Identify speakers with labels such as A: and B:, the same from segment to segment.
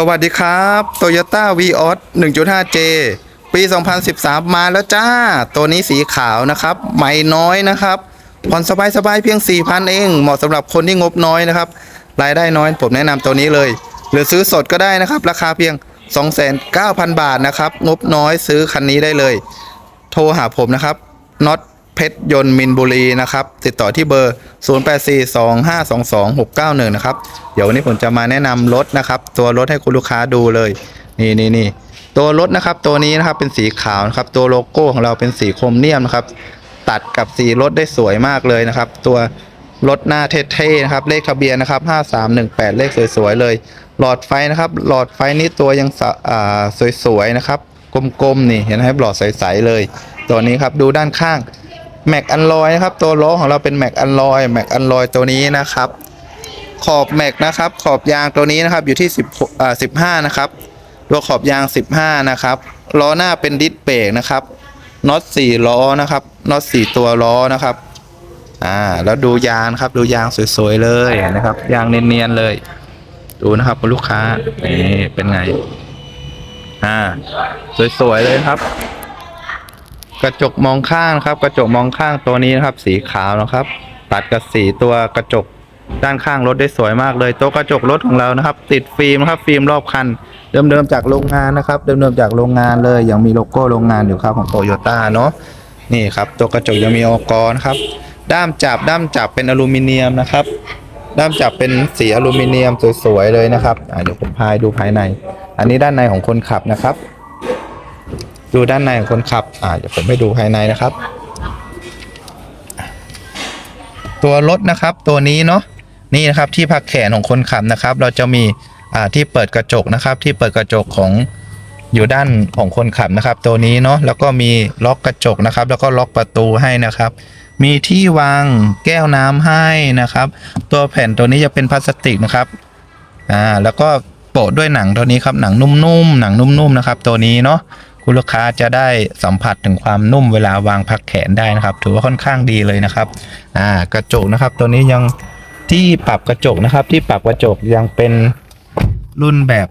A: สวัสดีครับ Toyota v ีออส 1.5J ปี 2013 มาแล้วจ้า ตัวนี้สีขาวนะครับใหม่น้อยนะครับ ผ่อนสบายๆเพียง 4,000 เอง เหมาะสำหรับคนที่งบน้อยนะครับ รายได้น้อยผมแนะนำตัวนี้เลย หรือซื้อสดก็ได้นะครับ ราคาเพียง 29,000 บาทนะครับ งบน้อยซื้อคันนี้ได้เลย โทรหาผมนะครับน็อต เพชรยนต์มินบุรีนะครับ ติดต่อที่เบอร์ 0842522691 นะครับ เดี๋ยววันนี้ผมจะมาแนะนำรถนะครับ ตัวรถให้คุณลูกค้าดูเลย นี่นี่นี่ตัวรถนะครับตัวนี้นะครับเป็นสีขาวนะครับ ตัวโลโก้ของเราเป็นสีโครเมียมนะครับ ตัดกับสีรถได้สวยมากเลยนะครับ ตัวรถหน้าเท่ๆนะครับ เลขทะเบียนนะครับ 5318 เลขสวยๆเลย หลอดไฟนะครับ หลอดไฟนี้ตัวยังสสวยๆนะครับ กลมๆนี่เห็นไหมครับหลอดใสๆเลย ตัวนี้ครับดูด้านข้าง แม็กอันลอยนะครับ ตัวล้อของเราเป็นแม็กอันลอยแม็กอันลอยตัวนี้นะครับ ขอบแม็กนะครับ ขอบยางตัวนี้นะครับอยู่ที่10อ่า15 นะครับ ตัวขอบยาง 15 นะครับล้อหน้าเป็นดิสเบรกนะครับน็อต4ล้อนะครับน็อต4ตัวล้อนะครับ อ่า แล้วดูยางครับ ดูยางสวยๆเลยนะครับ ยางเนียนๆเลย ดูนะครับคุณลูกค้านี่เป็นไง อ่า สวยๆเลยครับ กระจกมองข้างนะครับ กระจกมองข้างตัวนี้นะครับ สีขาวนะครับ ตัดกับสีตัวกระจกด้านข้างรถได้สวยมากเลยตัวกระจกรถของเรานะครับ ติดฟิล์มครับฟิล์มรอบคัน เดิมๆจากโรงงานนะครับเดิมๆจากโรงงานเลยยังมีโลโก้โรงงานอยู่ครับของโตโยต้าเนาะนี่ครับตัวกระจกยังมีอกนะครับ ด้ามจับด้ามจับเป็นอลูมิเนียมนะครับ ด้ามจับเป็นสีอลูมิเนียมสวยๆเลยนะครับเดี๋ยวผมพายดูภายใน อันนี้ด้านในของคนขับนะครับ ดูด้านในของคนขับ อ่าเดี๋ยวผมให้ดูภายในนะครับ ตัวรถนะครับตัวนี้เนาะนี่นะครับที่พักแขนของคนขับนะครับ เราจะมีอ่าที่เปิดกระจกนะครับ ที่เปิดกระจกของอยู่ด้านของคนขับนะครับ ตัวนี้เนาะแล้วก็มีล็อกกระจกนะครับ แล้วก็ล็อกประตูให้นะครับ มีที่วางแก้วน้ำให้นะครับ ตัวแผ่นตัวนี้จะเป็นพลาสติกนะครับอ่าแล้วก็โปะด้วยหนังตัวนี้ครับหนังนุ่มๆหนังนุ่มๆนะครับ ตัวนี้เนาะ คุณลูกค้าจะได้สัมผัสถึงความนุ่มเวลาวางพักแขนได้นะครับ ถือว่าค่อนข้างดีเลยนะครับอ่ากระจกนะครับ ตัวนี้ยังที่ปรับกระจกนะครับ ที่ปรับกระจกยังเป็นรุ่นแบบ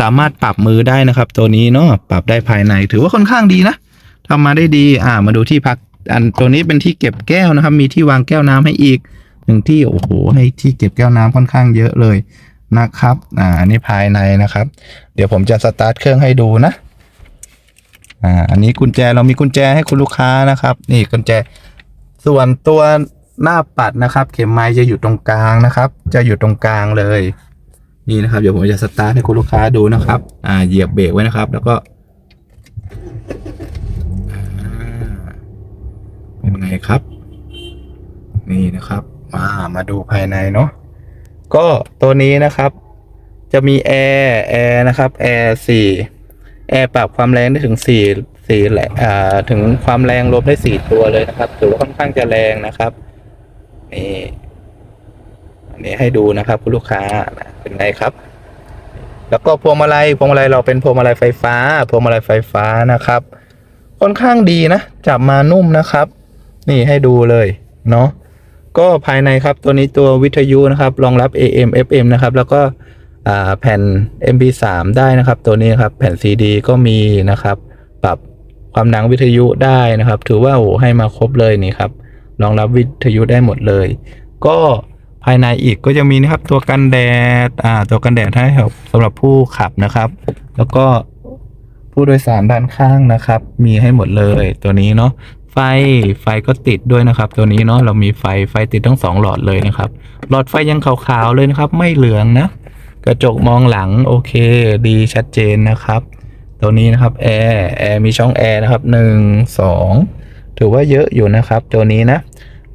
A: สามารถปรับมือได้นะครับ ตัวนี้เนาะปรับได้ภายใน ถือว่าค่อนข้างดีนะทำมาได้ดีอ่ามาดูที่พักอันตัวนี้เป็นที่เก็บแก้วนะครับ มีที่วางแก้วน้ำให้อีกหนึ่งที่โอ้โหให้ที่เก็บแก้วน้ำค่อนข้างเยอะเลยนะครับ อ่าอันนี้ภายในนะครับ เดี๋ยวผมจะสตาร์ทเครื่องให้ดูนะ อ่าอันนี้กุญแจเรามีกุญแจให้คุณลูกค้านะครับ นี่กุญแจ ส่วนตัวหน้าปัดนะครับ เข็มไม้จะอยู่ตรงกลางนะครับ จะอยู่ตรงกลางเลย นี่นะครับเดี๋ยวผมจะสตาร์ทให้คุณลูกค้าดูนะครับ อ่าเหยียบเบรกไว้นะครับ แล้วก็อ่าเป็นไงครับ นี่นะครับมามาดูภายในเนาะก็ตัวนี้นะครับ จะมีแอร์แอร์นะครับแอร์สี่ แอร์ปรับความแรงได้ถึงสี่สี่แหละอ่าถึงความแรงลมได้สี่ตัวเลยนะครับถือว่าค่อนข้างจะแรงนะครับนี่อันนี้ให้ดูนะครับคุณลูกค้านะเป็นไงครับ แล้วก็พวงมาลัยพวงมาลัยเราเป็นพวงมาลัยไฟฟ้าพวงมาลัยไฟฟ้านะครับ ค่อนข้างดีนะจับมานุ่มนะครับ นี่ให้ดูเลยเนาะก็ภายในครับตัวนี้ตัววิทยุนะครับรองรับ AM FM นะครับ แล้วก็ แผ่น MP3 ได้นะครับ ตัวนี้ครับแผ่น CD ก็มีนะครับ ปรับความดังวิทยุได้นะครับ ถือว่าโอ้ให้มาครบเลยนี่ครับรองรับวิทยุได้หมดเลย ก็ภายในอีกก็จะมีนะครับตัวกันแดดอ่าตัวกันแดดให้ครับสำหรับผู้ขับนะครับ แล้วก็ผู้โดยสารด้านข้างนะครับ มีให้หมดเลยตัวนี้เนาะไฟไฟก็ติดด้วยนะครับ ตัวนี้เนาะเรามีไฟไฟติดทั้งสองหลอดเลยนะครับ หลอดไฟยังขาวๆเลยนะครับ ไม่เหลืองนะ กระจกมองหลังโอเค ดีชัดเจนนะครับ ตัวนี้นะครับแอร์แอร์มีช่องแอร์นะครับหนึ่งสองถือว่าเยอะอยู่นะครับ ตัวนี้นะ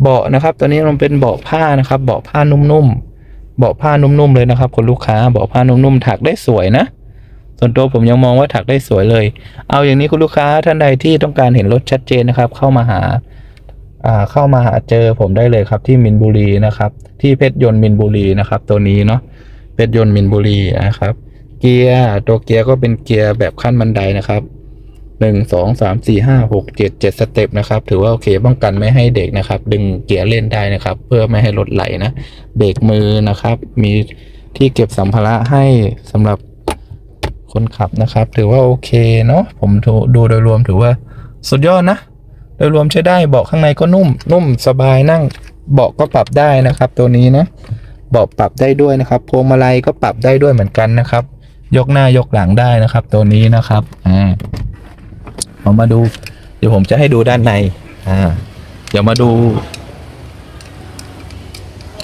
A: เบาะนะครับ ตัวนี้มันเป็นเบาะผ้านะครับ เบาะผ้านุ่มๆเบาะผ้านุ่มๆเลยนะครับคุณลูกค้าเบาะผ้านุ่มๆถักได้สวยนะส่วนตัวผมยังมองว่าถักได้สวยเลย เอาอย่างนี้คุณลูกค้าท่านใดที่ต้องการเห็นรถชัดเจนนะครับ เข้ามาหาอ่าเข้ามาหาเจอผมได้เลยครับที่มินบุรีนะครับ ที่เพชรยนต์มินบุรีนะครับ ตัวนี้เนาะ เพชรยนต์มินบุรีนะครับ เกียร์ตัวเกียร์ก็เป็นเกียร์แบบขั้นบันไดนะครับหนึ่งสองสามสี่ห้าหกเจ็ดเจ็ดสเต็ปนะครับ ถือว่าโอเคป้องกันไม่ให้เด็กนะครับ ดึงเกียร์เล่นได้นะครับ เพื่อไม่ให้รถไหลนะเบรกมือนะครับ มีที่เก็บสัมภาระให้สำหรับคนขับนะครับ ถือว่าโอเคเนาะผมดูดูโดยรวมถือว่าสุดยอดนะ โดยรวมใช้ได้เบาะข้างในก็นุ่ม นุ่มสบายนั่งเบาะก็ปรับได้นะครับ ตัวนี้นะ เบาะปรับได้ด้วยนะครับ พวงมาลัยก็ปรับได้ด้วยเหมือนกันนะครับ ยกหน้ายกหลังได้นะครับ ตัวนี้นะครับอ่าเรามาดู เดี๋ยวผมจะให้ดูด้านในอ่าเดี๋ยวมาดู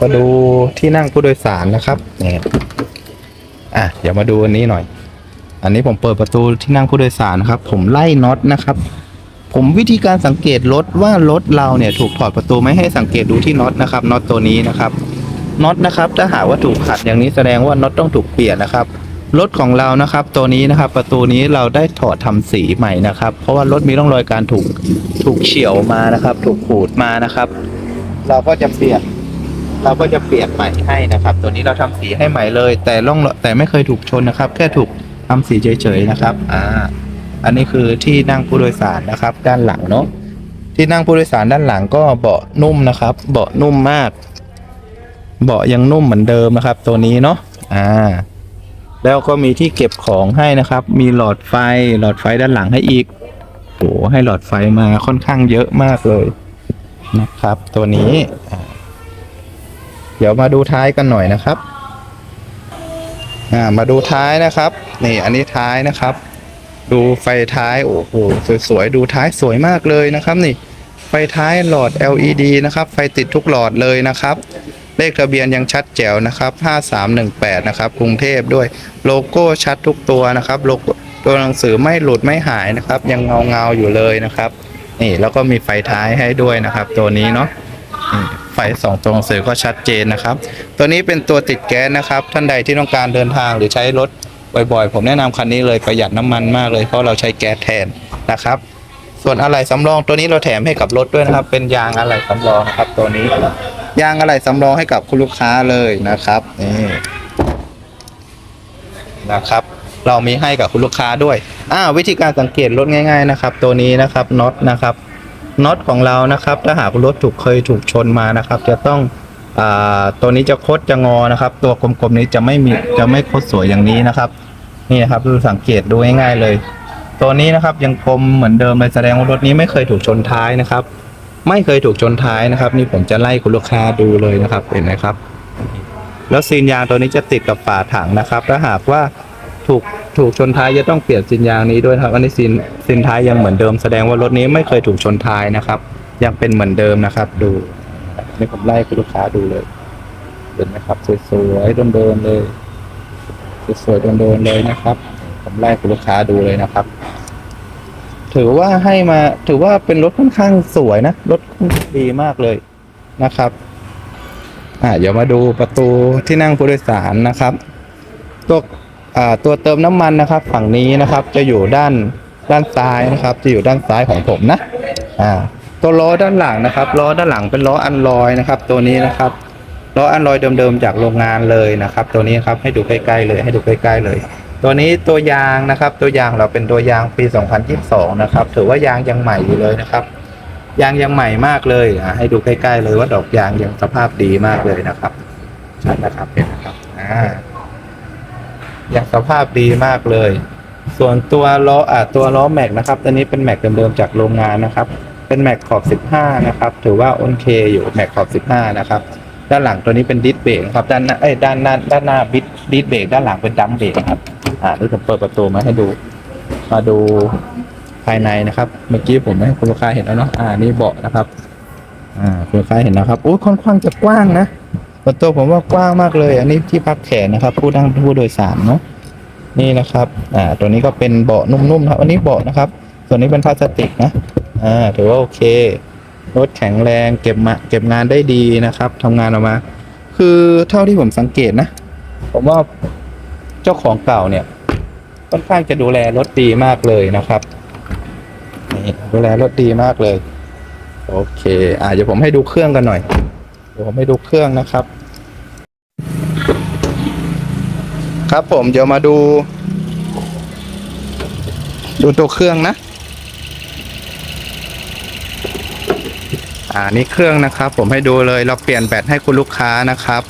A: มาดูที่นั่งผู้โดยสารนะครับเนี่ยอะเดี๋ยวมาดูอันนี้หน่อย อันนี้ผมเปิดประตูที่นั่งผู้โดยสารนะครับ ผมไล่น็อตนะครับ ผมวิธีการสังเกตรถว่ารถเราเนี่ย ถูกถอดประตูไม่ให้สังเกตดูที่น็อตนะครับน็อตตัวนี้นะครับ น็อตนะครับ ถ้าหากว่าถูกขัดอย่างนี้แสดงว่าน็อตต้องถูกเปลี่ยนนะครับรถของเรานะครับ ตัวนี้นะครับ ประตูนี้เราได้ถอดทำสีใหม่นะครับ เพราะว่ารถมีร่องรอยการถูกถูกเฉียวมานะครับ ถูกขูดมานะครับ เราก็จะเปลี่ยน เราก็จะเปลี่ยนใหม่ให้นะครับ ตัวนี้เราทำสีให้ใหม่เลย แต่ร่องแต่ไม่เคยถูกชนนะครับ แค่ถูกทำสีเฉยๆนะครับ อ่า อันนี้คือที่นั่งผู้โดยสารนะครับ ด้านหลังเนาะที่นั่งผู้โดยสารด้านหลังก็เบาะนุ่มนะครับ เบาะนุ่มมาก เบาะยังนุ่มเหมือนเดิมนะครับ ตัวนี้เนาะอ่า แล้วก็มีที่เก็บของให้นะครับ มีหลอดไฟหลอดไฟด้านหลังให้อีกโอ้ให้หลอดไฟมาค่อนข้างเยอะมากเลยนะครับ ตัวนี้ เดี๋ยวมาดูท้ายกันหน่อยนะครับอ่ามาดูท้ายนะครับ นี่อันนี้ท้ายนะครับ ดูไฟท้ายโอ้โหสวยๆดูท้ายสวยมากเลยนะครับ นี่ ไฟท้ายหลอด LED นะครับ ไฟติดทุกหลอดเลยนะครับ เลขทะเบียนยังชัดแจ๋วนะครับ 5318 นะครับ กรุงเทพด้วยโลโก้ชัดทุกตัวนะครับโลโก้ตัวหนังสือไม่หลุดไม่หายนะครับ ยังเงาเงาอยู่เลยนะครับ นี่แล้วก็มีไฟท้ายให้ด้วยนะครับ ตัวนี้เนาะไฟสองตัวหนังสือก็ชัดเจนนะครับ ตัวนี้เป็นตัวติดแก๊สนะครับ ท่านใดที่ต้องการเดินทางหรือใช้รถบ่อยๆ ผมแนะนำคันนี้เลยประหยัดน้ำมันมากเลยเพราะเราใช้แก๊สแทนนะครับ ส่วนอะไหล่สำรองตัวนี้เราแถมให้กับรถด้วยนะครับ เป็นยางอะไหล่สำรองนะครับตัวนี้ ยางอะไหล่สำรองให้กับคุณลูกค้าเลยนะครับนี่นะครับ เรามีให้กับคุณลูกค้าด้วยอ่าวิธีการสังเกตรถง่าย ๆ นะครับ ตัวนี้นะครับน็อตนะครับน็อตของเรานะครับ ถ้าหากรถถูกเคยถูกชนมานะครับ จะต้องอ่าตัวนี้จะคดจะงอนะครับ ตัวกลมๆนี้จะไม่มีจะไม่คดสวยอย่างนี้นะครับ นี่นะครับดูสังเกตดูง่ายๆเลย ตัวนี้นะครับยังคมเหมือนเดิมเลยแสดงว่ารถนี้ไม่เคยถูกชนท้ายนะครับ ไม่เคยถูกชนท้ายนะครับ นี่ผมจะไล่คุณลูกค้าดูเลยนะครับเห็นไหมครับ แล้วซีนยางตัวนี้จะติดกับฝาถังนะครับถ้าหากว่าถูกถูกชนท้ายจะต้องเปลี่ยนซีนยางนี้ด้วยครับอันนี้ซีนซีนท้ายยังเหมือนเดิมแสดงว่ารถนี้ไม่เคยถูกชนท้ายนะครับ ยังเป็นเหมือนเดิมนะครับ ดูนี่ผมไล่คุณลูกค้าดูเลยเห็นไหมครับสวยๆเดิมๆเลยสวยๆเดิมๆเลยนะครับ ผมไล่คุณลูกค้าดูเลยนะครับ ถือว่าให้มาถือว่าเป็นรถค่อนข้างสวยนะ รถดีมากเลยนะครับ อ่าเดี๋ยวมาดูประตูที่นั่งผู้โดยสารนะครับตัวอ่าตัวเติมน้ำมันนะครับ ฝั่งนี้นะครับ จะอยู่ด้านด้านซ้ายนะครับ จะอยู่ด้านซ้ายของผมนะ อ่า ตัวล้อด้านหลังนะครับล้อด้านหลังเป็นล้ออันลอยนะครับ ตัวนี้นะครับล้ออันลอยเดิมๆจากโรงงานเลยนะครับ ตัวนี้ครับให้ดูใกล้ๆเลย ให้ดูใกล้ๆเลย ตัวนี้ตัวยางนะครับ ตัวยางเราเป็นตัวยางปี 2022 นะครับ ถือว่ายางยังใหม่อยู่เลยนะครับ ยางยังใหม่มากเลยอ่าให้ดูใกล้ๆเลยว่าดอกยางยังสภาพดีมากเลยนะครับชัดนะครับเห็นนะครับอ่ายังสภาพดีมากเลย ส่วนตัวล้ออ่าตัวล้อแม็กนะครับตัวนี้เป็นแม็กเดิมๆจากโรงงานนะครับ เป็นแม็กขอบ 15 นะครับ ถือว่าโอเคอยู่แม็กขอบ 15 นะครับด้านหลังตัวนี้เป็นดิสเบรกครับด้านหน้าเอ้ยด้านหน้าด้านหน้าบิดดิสเบรกด้านหลังเป็นดัมเบรกครับ อ่านี่ผมเปิดประตูมาให้ดู มาดูภายในนะครับ เมื่อกี้ผมให้คุณลูกค้าเห็นแล้วเนาะอ่านี่เบาะนะครับ อ่าคุณลูกค้าเห็นนะครับโอ้ค่อนข้างจะกว้างนะประตูผมว่ากว้างมากเลย อันนี้ที่พักแขนนะครับ ผู้นั่งผู้โดยสารเนาะนี่นะครับ อ่า ตัวนี้ก็เป็นเบาะนุ่มๆครับอันนี้เบาะนะครับ ส่วนนี้เป็นพลาสติกนะ อ่า ถือว่าโอเค รถแข็งแรง เก็บมา เก็บงานได้ดีนะครับทำงานออกมา คือเท่าที่ผมสังเกตนะ ผมว่า เจ้าของเก่าเนี่ยค่อนข้างจะดูแลรถดีมากเลยนะครับนี่ดูแลรถดีมากเลย โอเคอ่าเดี๋ยวผมให้ดูเครื่องกันหน่อยเดี๋ยวผมให้ดูเครื่องนะครับ ครับผมเดี๋ยวมาดู ดูตัวเครื่องนะอ่านี่เครื่องนะครับ ผมให้ดูเลยเราเปลี่ยนแบตให้คุณลูกค้านะครับ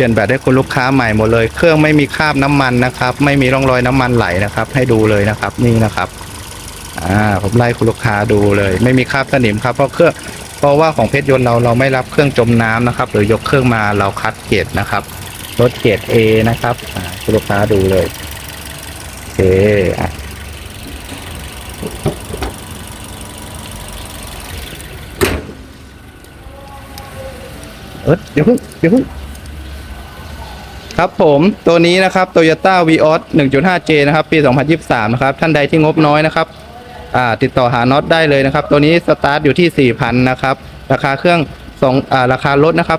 A: ปลี่ยนแบตให้คุณลูกค้าใหม่หมดเลย เครื่องไม่มีคราบน้ำมันนะครับ ไม่มีร่องรอยน้ำมันไหลนะครับ ให้ดูเลยนะครับ นี่นะครับอ่าผมไล่คุณลูกค้าดูเลย ไม่มีคราบสนิมครับเพราะเครื่องเพราะว่าของเพชรยนต์เราเราไม่รับเครื่องจมน้ำนะครับ หรือยกเครื่องมาเราคัดเกรดนะครับรถเกรด A นะครับอ่าคุณลูกค้าดูเลยโอเคอะเอเดี๋ยวเพิ่งเดี๋ยวเพิ่ง ครับผมตัวนี้นะครับ Toyota Vios 1.5J นะครับ ปี 2023 นะครับ ท่านใดที่งบน้อยนะครับติดต่อหาน็อตได้เลยนะครับ ตัวนี้สตาร์ทอยู่ที่ 4,000 นะครับ ราคาเครื่องสองอ่าราคารถนะครับ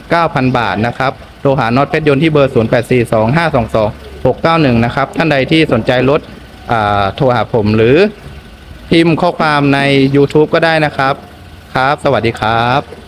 A: 2,900 บาทนะครับโทรหาน็อตเพชรยนต์ที่เบอร์ 0842522691 นะครับ ท่านใดที่สนใจรถอ่าโทรหาผมหรือพิมพ์ข้อความใน YouTube ก็ได้นะครับ ครับ สวัสดีครับ